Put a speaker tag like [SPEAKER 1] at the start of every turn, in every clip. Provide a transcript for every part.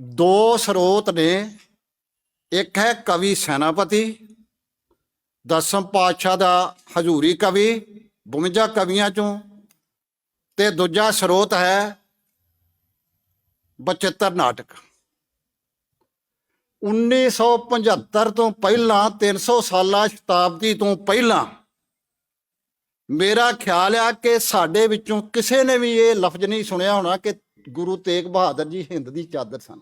[SPEAKER 1] ਦੋ ਸਰੋਤ ਨੇ। ਇੱਕ ਹੈ ਕਵੀ ਸੈਨਾਪਤੀ, ਦਸਮ ਪਾਤਸ਼ਾਹ ਦਾ ਹਜ਼ੂਰੀ ਕਵੀ 52 ਕਵੀਆਂ ਚੋਂ। ਤੇ ਦੂਜਾ ਸਰੋਤ ਹੈ ਬਚਿੱਤਰ ਨਾਟਕ। 1975 ਤੋਂ ਪਹਿਲਾਂ 300 ਸਾਲਾ ਸ਼ਤਾਬਦੀ ਤੋਂ ਪਹਿਲਾਂ, ਮੇਰਾ ਖਿਆਲ ਆ ਕਿ ਸਾਡੇ ਵਿੱਚੋਂ ਕਿਸੇ ਨੇ ਵੀ ਇਹ ਲਫ਼ਜ਼ ਨਹੀਂ ਸੁਣਿਆ ਹੋਣਾ ਕਿ ਗੁਰੂ ਤੇਗ ਬਹਾਦਰ ਜੀ ਹਿੰਦ ਦੀ ਚਾਦਰ ਸਨ।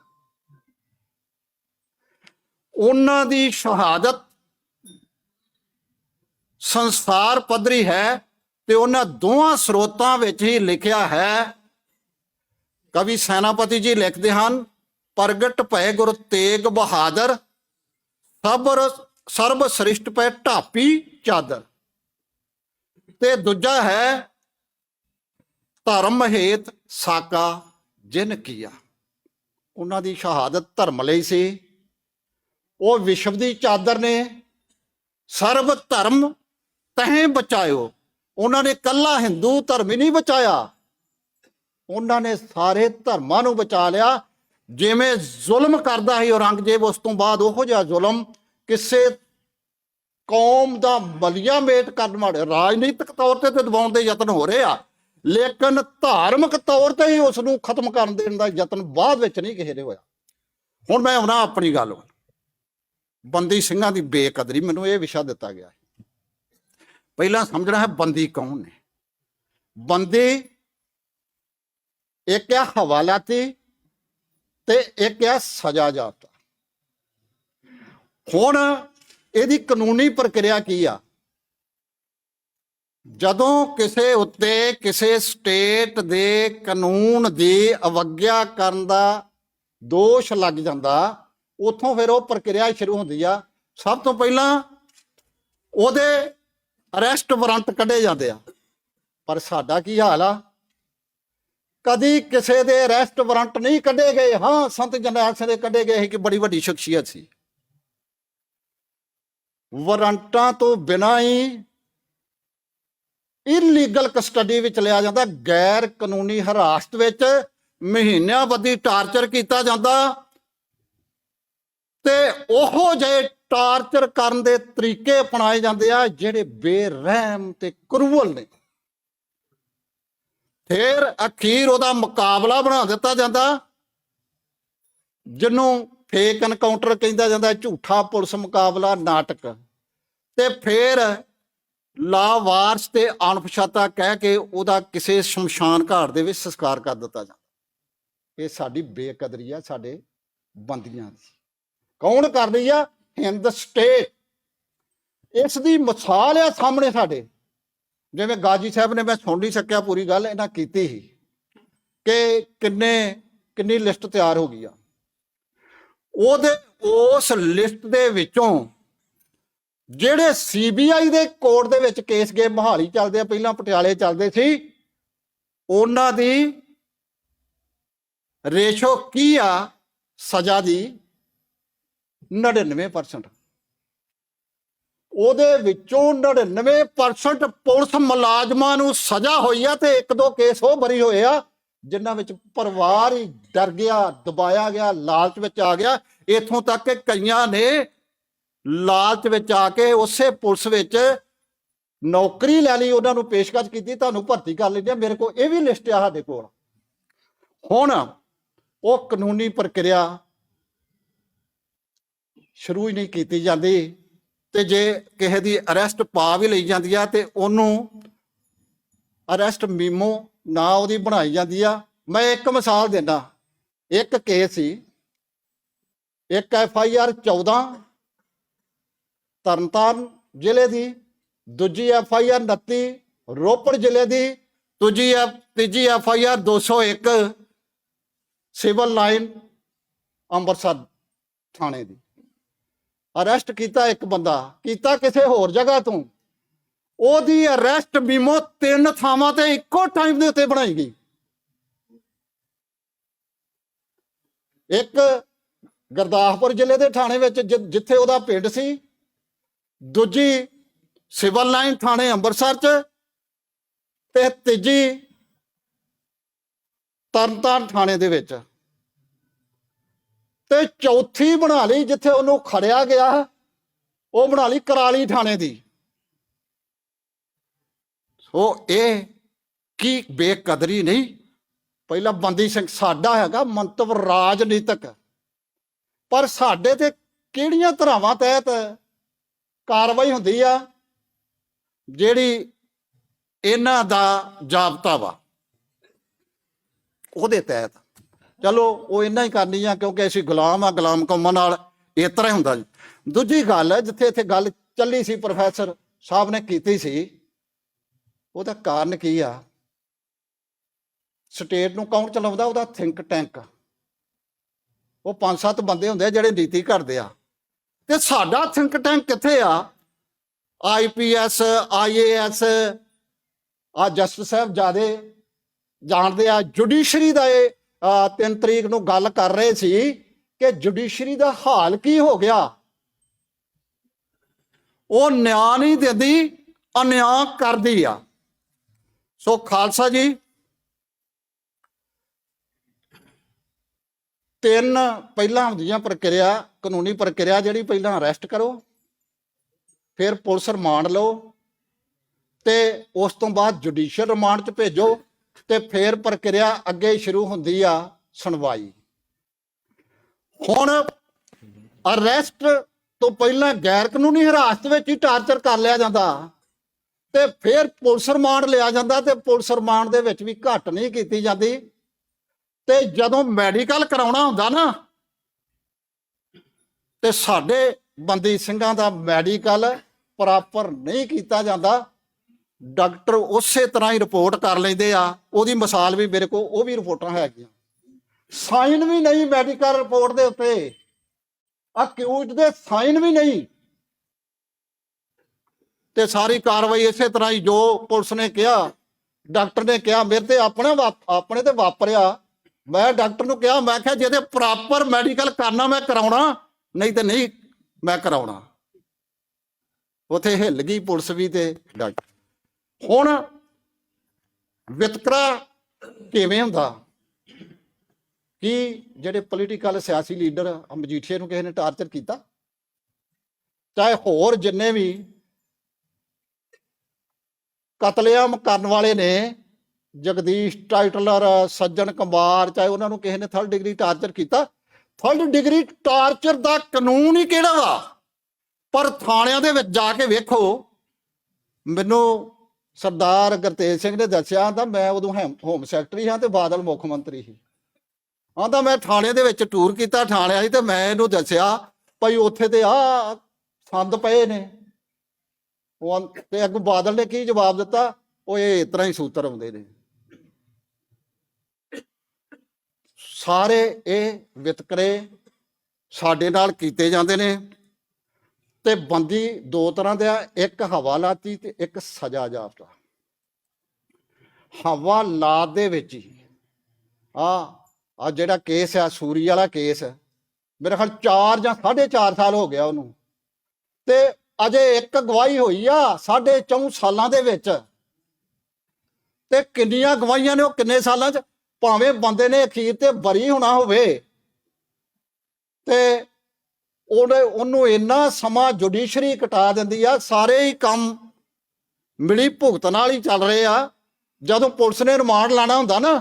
[SPEAKER 1] ਉਹਨਾਂ ਦੀ ਸ਼ਹਾਦਤ ਸੰਸਾਰ ਪੱਧਰੀ ਹੈ ਤੇ ਉਹਨਾਂ ਦੋਹਾਂ ਸਰੋਤਾਂ ਵਿੱਚ ਹੀ ਲਿਖਿਆ ਹੈ। ਕਵੀ ਸੈਨਾਪਤੀ ਜੀ ਲਿਖਦੇ ਹਨ, ਪ੍ਰਗਟ ਭਏ ਗੁਰ ਤੇਗ ਬਹਾਦਰ ਸਬਰ ਸਰਬ ਸ੍ਰਿਸ਼ਟ ਪੈ ਢਾਪੀ ਚਾਦਰ। ਤੇ ਦੂਜਾ ਹੈ ਧਰਮ ਹੇਤ ਸਾਕਾ। ਜਿਨ ਕੀਆ ਉਹਨਾਂ ਦੀ ਸ਼ਹਾਦਤ ਧਰਮ ਲਈ ਸੀ। ਉਹ ਵਿਸ਼ਵ ਦੀ ਚਾਦਰ ਨੇ ਸਰਬ ਧਰਮ ਤਹੀਂ ਬਚਾਇਓ। ਉਹਨਾਂ ਨੇ ਕੱਲਾ ਹਿੰਦੂ ਧਰਮ ਹੀ ਨਹੀਂ ਬਚਾਇਆ। ਉਹਨਾਂ ਨੇ ਸਾਰੇ ਧਰਮਾਂ ਨੂੰ ਬਚਾ ਲਿਆ। ਜਿਵੇਂ ਜ਼ੁਲਮ ਕਰਦਾ ਸੀ ਔਰੰਗਜ਼ੇਬ, ਉਸ ਤੋਂ ਬਾਅਦ ਉਹੋ ਜਿਹਾ ਜ਼ੁਲਮ ਕਿਸੇ ਕੌਮ ਦਾ ਬਲੀਆ ਮੇਟ ਕਰਨ ਵਾਲੇ ਰਾਜਨੀਤਿਕ ਤੌਰ ਤੇ ਤੇ ਦਬਾਉਣ ਦੇ ਯਤਨ ਹੋ ਰਹੇ ਆ। ਲੇਕਿਨ ਧਾਰਮਿਕ ਤੌਰ ਤੇ ਹੀ ਉਸ ਨੂੰ ਖਤਮ ਕਰਨ ਦੇਣ ਦਾ ਯਤਨ ਬਾਅਦ ਵਿੱਚ ਨਹੀਂ ਕਿਸੇ ਦੇ ਹੋਇਆ। ਹੁਣ ਮੈਂ ਆਉਣਾ ਆਪਣੀ ਗੱਲ ਵੱਲ। ਬੰਦੀ ਸਿੰਘਾਂ ਦੀ ਬੇਕਦਰੀ ਮੈਨੂੰ ਇਹ ਵਿਸ਼ਾ ਦਿੱਤਾ ਗਿਆ ਹੈ। ਪਹਿਲਾਂ ਸਮਝਣਾ ਹੈ ਬੰਦੀ ਕੌਣ ਨੇ। ਬੰਦੀ ਇੱਕ ਹੈ ਹਵਾਲਾਤੀ ਤੇ ਇੱਕ ਹੈ ਸਜ਼ਾ ਜਾਤਾ ਹੁਣ ਇਹਦੀ ਕਾਨੂੰਨੀ ਪ੍ਰਕਿਰਿਆ ਕੀ ਆ? ਜਦੋਂ ਕਿਸੇ ਉੱਤੇ ਕਿਸੇ ਸਟੇਟ ਦੇ ਕਾਨੂੰਨ ਦੀ ਅਵਗਿਆ ਕਰਨ ਦਾ ਦੋਸ਼ ਲੱਗ ਜਾਂਦਾ, ਉਥੋਂ ਫਿਰ ਉਹ ਪ੍ਰਕਿਰਿਆ ਸ਼ੁਰੂ ਹੁੰਦੀ ਆ। ਸਭ ਤੋਂ ਪਹਿਲਾਂ ਉਹਦੇ ਅਰੈਸਟ ਵਾਰੰਟ ਕੱਢੇ ਜਾਂਦੇ ਆ। ਪਰ ਸਾਡਾ ਕੀ ਹਾਲ ਆ? ਕਦੀ ਕਿਸੇ ਦੇ ਅਰੈਸਟ ਵਾਰੰਟ ਨਹੀਂ ਕੱਢੇ ਗਏ। ਹਾਂ, ਸੰਤ ਜਰਨੈਲ ਸਿੰਘ ਦੇ ਕੱਢੇ ਗਏ ਸੀ ਕਿ ਬੜੀ ਵੱਡੀ ਸ਼ਖਸੀਅਤ ਸੀ। ਵਾਰੰਟਾਂ ਤੋਂ ਬਿਨਾਂ ਹੀ ਇਲੀਗਲ ਕਸਟਡੀ ਵਿੱਚ ਲਿਆ ਜਾਂਦਾ ਗੈਰ ਕਾਨੂੰਨੀ ਹਰਾਸਤ ਵਿੱਚ ਮਹੀਨਿਆਂ ਬੱਧੀ ਟਾਰਚਰ ਕੀਤਾ ਜਾਂਦਾ। ਤੇ ਉਹੋ ਜਿਹੇ ਟਾਰਚਰ ਕਰਨ ਦੇ ਤਰੀਕੇ ਅਪਣਾਏ ਜਾਂਦੇ ਆ, ਜਿਹੜੇ ਬੇਰਹਿਮ ਤੇ ਕਰੂਅਲ ਨੇ। ਫਿਰ ਅਖੀਰ ਉਹਦਾ ਮੁਕਾਬਲਾ ਬਣਾ ਦਿੱਤਾ ਜਾਂਦਾ, ਜਿਹਨੂੰ ਫੇਕ ਐਨਕਾਊਂਟਰ ਕਹਿੰਦਾ ਜਾਂਦਾ, ਝੂਠਾ ਪੁਲਿਸ ਮੁਕਾਬਲਾ ਨਾਟਕ। ਤੇ ਫਿਰ ਲਾਵਾਰਸ ਤੇ ਅਣਪਛਾਤਾ ਕਹਿ ਕੇ ਉਹਦਾ ਕਿਸੇ ਸ਼ਮਸ਼ਾਨ ਘਾਟ ਦੇ ਵਿੱਚ ਸੰਸਕਾਰ ਕਰ ਦਿੱਤਾ ਜਾਂਦਾ। ਇਹ ਸਾਡੀ ਬੇਕਦਰੀ ਆ, ਸਾਡੇ ਬੰਦੀਆਂ ਦੀ। ਕੌਣ ਕਰ ਰਹੀ ਆ? ਹਿੰਦ ਸਟੇਟ ਇਸ ਦੀ ਮਿਸਾਲ ਆ ਸਾਹਮਣੇ ਸਾਡੇ। ਜਿਵੇਂ ਗਾਜੀ ਸਾਹਿਬ ਨੇ ਮੈਂ ਸੁਣ ਨਹੀਂ ਸਕਿਆ ਪੂਰੀ ਗੱਲ, ਇਹਨਾਂ ਕੀਤੀ ਸੀ ਕਿ ਕਿੰਨੇ, ਕਿੰਨੀ ਲਿਸਟ ਤਿਆਰ ਹੋ ਗਈ ਆ। ਉਹਦੇ, ਉਸ ਲਿਸਟ ਦੇ ਵਿੱਚੋਂ ਜਿਹੜੇ ਸੀਬੀਆਈ ਦੇ ਕੋਰਟ ਦੇ ਵਿੱਚ ਕੇਸ ਗਏ ਮਹਾਲੀ ਚੱਲਦੇ ਆ, ਪਹਿਲਾਂ ਪਟਿਆਲੇ ਚੱਲਦੇ ਸੀ, ਉਹਨਾਂ ਦੀ ਰੇਸ਼ੋ ਕੀ ਆ? ਸਜ਼ਾ ਦੀ 99% ਉਹਦੇ ਵਿੱਚੋਂ 99% ਪੁਲਿਸ ਮੁਲਾਜ਼ਮਾਂ ਨੂੰ ਸਜ਼ਾ ਹੋਈ ਆ ਤੇ ਇੱਕ ਦੋ ਕੇਸ ਉਹ ਬਰੀ ਹੋਏ ਆ, ਜਿਨ੍ਹਾਂ ਵਿੱਚ ਪਰਿਵਾਰ ਹੀ ਡਰ ਗਿਆ, ਦਬਾਇਆ ਗਿਆ, ਲਾਲਚ ਵਿੱਚ ਆ ਗਿਆ। ਇਥੋਂ ਤੱਕ ਕਿ ਕਈਆਂ ਨੇ ਲਾਲਚ ਵਿੱਚ ਆ ਕੇ ਉਸੇ ਪੁਲਿਸ ਵਿੱਚ ਨੌਕਰੀ ਲੈ ਲਈ, ਉਹਨਾਂ ਨੂੰ ਪੇਸ਼ਕਸ਼ ਕੀਤੀ, ਤੁਹਾਨੂੰ ਭਰਤੀ ਕਰ ਲੈਂਦੇ ਆ ਮੇਰੇ ਕੋਲ ਇਹ ਵੀ ਲਿਸਟ ਆ ਸਾਡੇ ਕੋਲ। ਹੁਣ ਉਹ ਕਾਨੂੰਨੀ ਪ੍ਰਕਿਰਿਆ ਸ਼ੁਰੂ ਹੀ ਨਹੀਂ ਕੀਤੀ ਜਾਂਦੀ ਤੇ ਜੇ ਕਿਸੇ ਦੀ ਅਰੈਸਟ ਪਾ ਵੀ ਲਈ ਜਾਂਦੀ ਆ ਤੇ ਉਹਨੂੰ ਅਰੈਸਟ ਮੀਮੋ ਨਾ ਉਹਦੀ ਬਣਾਈ ਜਾਂਦੀ ਆ। ਮੈਂ ਇੱਕ ਮਿਸਾਲ ਦਿੰਦਾ। ਇੱਕ ਕੇਸ ਸੀ। ਇੱਕ ਐਫ ਆਈ ਆਰ 14 ਤਰਨਤਾਰਨ ਜ਼ਿਲ੍ਹੇ ਦੀ, ਦੂਜੀ ਐਫ ਆਈ ਆਰ 29 ਰੋਪੜ ਜ਼ਿਲ੍ਹੇ ਦੀ ਦੂਜੀ ਐਫ, ਤੀਜੀ F I R 201 civil line Amritsar ਥਾਣੇ ਦੀ। ਅਰੈਸਟ ਕੀਤਾ ਇੱਕ ਬੰਦਾ। ਕੀਤਾ ਕਿਸੇ ਹੋਰ ਜਗ੍ਹਾ ਤੋਂ। ਉਹਦੀ ਅਰੈਸਟ ਬੀਮੋ ਤਿੰਨ ਥਾਵਾਂ ਤੇ ਇੱਕੋ ਟਾਈਮ ਦੇ ਉੱਤੇ ਬਣਾਈ ਗਈ। ਇੱਕ ਗੁਰਦਾਸਪੁਰ ਜ਼ਿਲ੍ਹੇ ਦੇ ਥਾਣੇ ਵਿੱਚ ਜਿ- ਜਿੱਥੇ ਉਹਦਾ ਪਿੰਡ ਸੀ ਦੂਜੀ ਸਿਵਲ ਲਾਈਨ ਥਾਣੇ ਅੰਮ੍ਰਿਤਸਰ ਚ ਤੇ ਤੀਜੀ ਤਰਨਤਾਰਨ ਥਾਣੇ ਦੇ ਵਿੱਚ। ਤੇ ਚੌਥੀ ਬਣਾ ਲਈ ਜਿੱਥੇ ਉਹਨੂੰ ਖੜਿਆ ਗਿਆ, ਉਹ ਬਣਾ ਲਈ ਕਰਾਲੀ ਥਾਣੇ ਦੀ। ਸੋ ਇਹ ਕੀ ਬੇਕਦਰੀ ਨਹੀਂ, ਪਹਿਲਾ ਬੰਦੀ ਸਿੰਘ ਸਾਡਾ ਹੈਗਾ ਮੰਤਵ ਰਾਜਨੀਤਿਕ। ਪਰ ਸਾਡੇ ਤੇ ਕਿਹੜੀਆਂ ਧਰਾਵਾਂ ਤਹਿਤ ਕਾਰਵਾਈ ਹੁੰਦੀ ਆ, ਜਿਹੜੀ ਇਹਨਾਂ ਦਾ ਜਾਬਤਾ ਵਾ। ਉਹਦੇ ਤਹਿਤ। ਚਲੋ, ਉਹ ਇੰਨਾ ਹੀ ਕਰਨੀ ਆ, ਕਿਉਂਕਿ ਅਸੀਂ ਗੁਲਾਮ ਆ, ਗੁਲਾਮ ਕੌਮਾਂ ਨਾਲ ਇਸ ਤਰ੍ਹਾਂ ਹੀ ਹੁੰਦਾ ਜੀ। ਦੂਜੀ ਗੱਲ ਜਿੱਥੇ ਇੱਥੇ ਗੱਲ ਚੱਲੀ ਸੀ, ਪ੍ਰੋਫੈਸਰ ਸਾਹਿਬ ਨੇ ਕੀਤੀ ਸੀ, ਉਹਦਾ ਕਾਰਨ ਕੀ ਆ? ਸਟੇਟ ਨੂੰ ਕੌਣ ਚਲਾਉਂਦਾ? ਉਹਦਾ ਥਿੰਕ ਟੈਂਕ ਉਹ ਪੰਜ ਸੱਤ ਬੰਦੇ ਹੁੰਦੇ ਆ ਜਿਹੜੇ ਨੀਤੀ ਘੜਦੇ ਆ। ਤੇ ਸਾਡਾ ਥਿੰਕ ਟੈਂਕ ਕਿੱਥੇ ਆ? ਆਈਪੀਐਸ ਆਈਏਐਸ ਆ ਜਸਟਿਸ ਸਾਹਿਬ ਜਿਆਦੇ ਜਾਣਦੇ ਆ ਜੁਡੀਸ਼ਰੀ ਦਾ ਇਹ ਅਹ, ਤਿੰਨ ਤਰੀਕ ਨੂੰ ਗੱਲ ਕਰ ਰਹੇ ਸੀ ਕਿ ਜੁਡੀਸ਼ਰੀ ਦਾ ਹਾਲ ਕੀ ਹੋ ਗਿਆ? ਉਹ ਨਿਆਂ ਨਹੀਂ ਦਿੰਦੀ ਅਨਿਆਂ ਕਰਦੀ ਆ। ਸੋ ਖਾਲਸਾ ਜੀ ਤਿੰਨ ਪਹਿਲਾਂ ਹੁੰਦੀਆਂ ਪ੍ਰਕਿਰਿਆ, ਕਾਨੂੰਨੀ ਪ੍ਰਕਿਰਿਆ ਜਿਹੜੀ ਪਹਿਲਾਂ ਅਰੈਸਟ ਕਰੋ, ਫਿਰ ਪੁਲਿਸ ਰਿਮਾਂਡ ਲਓ ਤੇ ਉਸ ਤੋਂ ਬਾਅਦ ਜੁਡੀਸ਼ੀਅਲ ਰਿਮਾਂਡ 'ਚ ਭੇਜੋ ਤੇ ਫਿਰ ਪ੍ਰਕਿਰਿਆ ਅੱਗੇ ਸ਼ੁਰੂ ਹੁੰਦੀ ਆ ਸੁਣਵਾਈ। ਹੁਣ ਅਰੈਸਟ ਤੋਂ ਪਹਿਲਾਂ ਗੈਰ ਕਾਨੂੰਨੀ ਹਿਰਾਸਤ ਵਿੱਚ ਹੀ ਟਾਰਚਰ ਕਰ ਲਿਆ ਜਾਂਦਾ ਤੇ ਫਿਰ ਪੁਲਿਸ ਰਿਮਾਂਡ ਲਿਆ ਜਾਂਦਾ ਤੇ ਪੁਲਿਸ ਰਿਮਾਂਡ ਦੇ ਵਿੱਚ ਵੀ ਘੱਟ ਨਹੀਂ ਕੀਤੀ ਜਾਂਦੀ। ਤੇ ਜਦੋਂ ਮੈਡੀਕਲ ਕਰਾਉਣਾ ਹੁੰਦਾ ਨਾ, ਤੇ ਸਾਡੇ ਬੰਦੀ ਸਿੰਘਾਂ ਦਾ ਮੈਡੀਕਲ ਪ੍ਰੋਪਰ ਨਹੀਂ ਕੀਤਾ ਜਾਂਦਾ। ਡਾਕਟਰ ਉਸੇ ਤਰ੍ਹਾਂ ਹੀ ਰਿਪੋਰਟ ਕਰ ਲੈਂਦੇ ਆ, ਉਹਦੀ ਮਿਸਾਲ ਵੀ ਮੇਰੇ ਕੋਲ, ਉਹ ਵੀ ਰਿਪੋਰਟਾਂ ਹੈਗੀਆਂ। ਸਾਈਨ ਵੀ ਨਹੀਂ ਮੈਡੀਕਲ ਰਿਪੋਰਟ ਦੇ ਉੱਤੇ। ਅਕਿਊਜ਼ ਦੇ ਸਾਈਨ ਵੀ ਨਹੀਂ। ਤੇ ਸਾਰੀ ਕਾਰਵਾਈ ਇਸੇ ਤਰ੍ਹਾਂ ਹੀ ਜੋ ਪੁਲਿਸ ਨੇ ਕਿਹਾ, ਡਾਕਟਰ ਨੇ ਕਿਹਾ, ਮੇਰੇ ਤੇ ਆਪਣੇ ਵਾਪ- ਆਪਣੇ ਤੇ ਵਾਪਰਿਆ। ਮੈਂ ਡਾਕਟਰ ਨੂੰ ਕਿਹਾ, ਮੈਂ ਕਿਹਾ ਜਿਹਦੇ ਪ੍ਰੋਪਰ ਮੈਡੀਕਲ ਕਰਨਾ, ਮੈਂ ਕਰਾਉਣਾ, ਨਹੀਂ ਤੇ ਨਹੀਂ, ਮੈਂ ਕਰਾਉਣਾ। ਉਥੇ ਹਿੱਲ ਗਈ ਪੁਲਿਸ ਵੀ ਤੇ ਡਾਕਟਰ। ਹੁਣ ਵਿਤਕਰਾ ਕਿਵੇਂ ਹੁੰਦਾ? ਕਿ ਜਿਹੜੇ ਪੋਲੀਟੀਕਲ ਸਿਆਸੀ ਲੀਡਰ ਮਜੀਠੀਆ ਨੂੰ ਕਿਸੇ ਨੇ ਟਾਰਚਰ ਕੀਤਾ? ਚਾਹੇ ਹੋਰ ਜਿੰਨੇ ਵੀ ਕਤਲੇਆਮ ਕਰਨ ਵਾਲੇ ਨੇ ਜਗਦੀਸ਼ ਟਾਈਟਲਰ, ਸੱਜਣ ਕੁਮਾਰ ਚਾਹੇ ਉਹਨਾਂ ਨੂੰ ਕਿਸੇ ਨੇ ਥਰਡ ਡਿਗਰੀ ਟਾਰਚਰ ਕੀਤਾ। ਥਰਡ ਡਿਗਰੀ ਟਾਰਚਰ ਦਾ ਕਾਨੂੰਨ ਹੀ ਕਿਹੜਾ ਵਾ? ਪਰ ਥਾਣਿਆਂ ਦੇ ਵਿੱਚ ਜਾ ਕੇ ਵੇਖੋ। ਮੈਨੂੰ ਸਰਦਾਰ ਗੁਰਤੇਜ ਸਿੰਘ ਨੇ ਦੱਸਿਆ ਤਾਂ ਮੈਂ ਉਦੋਂ ਹੈਮ- ਹੋਮ ਸੈਕਟਰੀ ਹਾਂ ਤੇ ਬਾਦਲ ਮੁੱਖ ਮੰਤਰੀ ਸੀ। ਆਂਦਾ ਮੈਂ ਥਾਣੇ ਦੇ ਵਿੱਚ ਟੂਰ ਕੀਤਾ, ਥਾਣਿਆਂ ਸੀ ਤੇ ਮੈਂ ਇਹਨੂੰ ਦੱਸਿਆ, ਭਾਈ ਉੱਥੇ ਤੇ ਆ ਸੰਦ ਪਏ ਨੇ। ਉਹ ਤੇ ਅੱਗੋਂ ਬਾਦਲ ਨੇ ਕੀ ਜਵਾਬ ਦਿੱਤਾ? ਉਹ ਇਹ ਇਸ ਤਰ੍ਹਾਂ ਹੀ ਸੂਤਰ ਆਉਂਦੇ ਨੇ। ਸਾਰੇ ਇਹ ਵਿਤਕਰੇ ਸਾਡੇ ਨਾਲ ਕੀਤੇ ਜਾਂਦੇ ਨੇ ਤੇ ਬੰਦੀ ਦੋ ਤਰ੍ਹਾਂ ਦੇ ਆ, ਇੱਕ ਹਵਾਲਾਤੀ ਤੇ ਇੱਕ ਸਜ਼ਾ ਜਾਪਦਾ ਹਵਾਲਾਤ ਦੇ ਵਿੱਚ ਹੀ, ਆ ਆ ਜਿਹੜਾ ਕੇਸ ਆ, ਸੂਰੀ ਵਾਲਾ ਕੇਸ, ਮੇਰੇ ਖਿਆਲ 4 ਜਾਂ 4.5 ਸਾਲ ਹੋ ਗਿਆ ਉਹਨੂੰ। ਤੇ ਅਜੇ ਇੱਕ ਗਵਾਹੀ ਹੋਈ ਆ 4.5 ਸਾਲਾਂ ਦੇ ਵਿੱਚ। ਤੇ ਕਿੰਨੀਆਂ ਗਵਾਹੀਆਂ ਨੇ ਉਹ ਕਿੰਨੇ ਸਾਲਾਂ ਚ? ਭਾਵੇਂ ਬੰਦੇ ਨੇ ਅਖੀਰ ਤੇ ਬਰੀ ਹੋਣਾ ਹੋਵੇ ਤੇ ਉਹਨੇ ਉਹਨੂੰ ਇੰਨਾ ਸਮਾਂ ਜੁਡੀਸ਼ਰੀ ਕਟਾ ਦਿੰਦੀ ਆ, ਸਾਰੇ ਹੀ ਕੰਮ ਮਿਲੀ ਭੁਗਤ ਨਾਲ ਹੀ ਚੱਲ ਰਹੇ ਆ। ਜਦੋਂ ਪੁਲਿਸ ਨੇ ਰਿਮਾਂਡ ਲਾਣਾ ਹੁੰਦਾ ਨਾ,